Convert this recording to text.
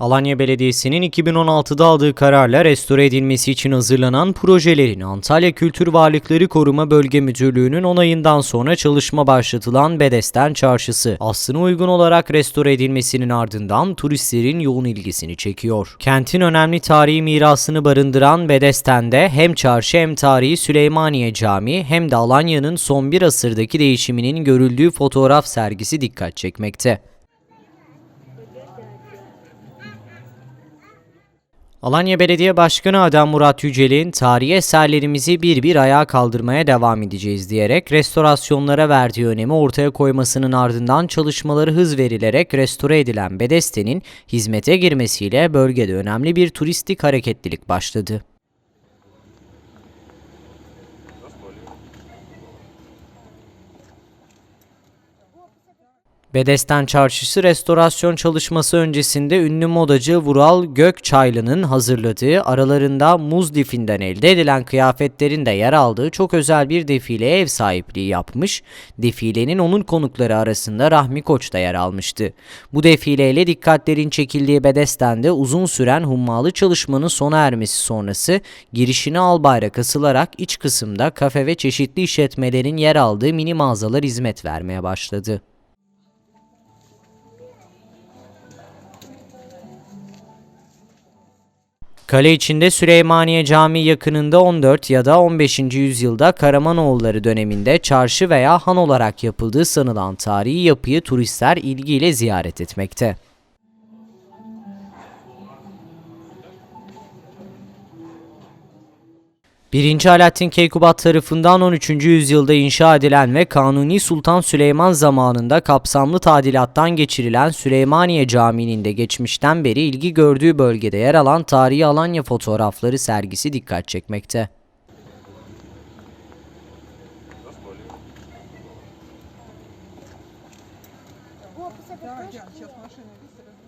Alanya Belediyesi'nin 2016'da aldığı kararla restore edilmesi için hazırlanan projelerin Antalya Kültür Varlıkları Koruma Bölge Müdürlüğü'nün onayından sonra çalışma başlatılan Bedesten Çarşısı aslına uygun olarak restore edilmesinin ardından turistlerin yoğun ilgisini çekiyor. Kentin önemli tarihi mirasını barındıran Bedesten'de hem çarşı hem tarihi Süleymaniye Camii hem de Alanya'nın son bir asırdaki değişiminin görüldüğü fotoğraf sergisi dikkat çekmekte. Alanya Belediye Başkanı Adem Murat Yücel'in tarihi eserlerimizi bir bir ayağa kaldırmaya devam edeceğiz diyerek restorasyonlara verdiği önemi ortaya koymasının ardından çalışmaları hız verilerek restore edilen Bedesten'in hizmete girmesiyle bölgede önemli bir turistik hareketlilik başladı. Bedesten Çarşısı restorasyon çalışması öncesinde ünlü modacı Vural Gökçaylı'nın hazırladığı aralarında muz lifinden elde edilen kıyafetlerin de yer aldığı çok özel bir defileye ev sahipliği yapmış. Defilenin onun konukları arasında Rahmi Koç da yer almıştı. Bu defileyle dikkatlerin çekildiği Bedesten'de uzun süren hummalı çalışmanın sona ermesi sonrası girişine al bayrak asılarak iç kısımda kafe ve çeşitli işletmelerin yer aldığı mini mağazalar hizmet vermeye başladı. Kale içinde Süleymaniye Camii yakınında 14 ya da 15. yüzyılda Karamanoğulları döneminde çarşı veya han olarak yapıldığı sanılan tarihi yapıyı turistler ilgiyle ziyaret etmekte. 1. Alaaddin Keykubat tarafından 13. yüzyılda inşa edilen ve Kanuni Sultan Süleyman zamanında kapsamlı tadilattan geçirilen Süleymaniye Camii'nin de geçmişten beri ilgi gördüğü bölgede yer alan tarihi Alanya fotoğrafları sergisi dikkat çekmekte. Так, Ян, сейчас машина высадит, размещает.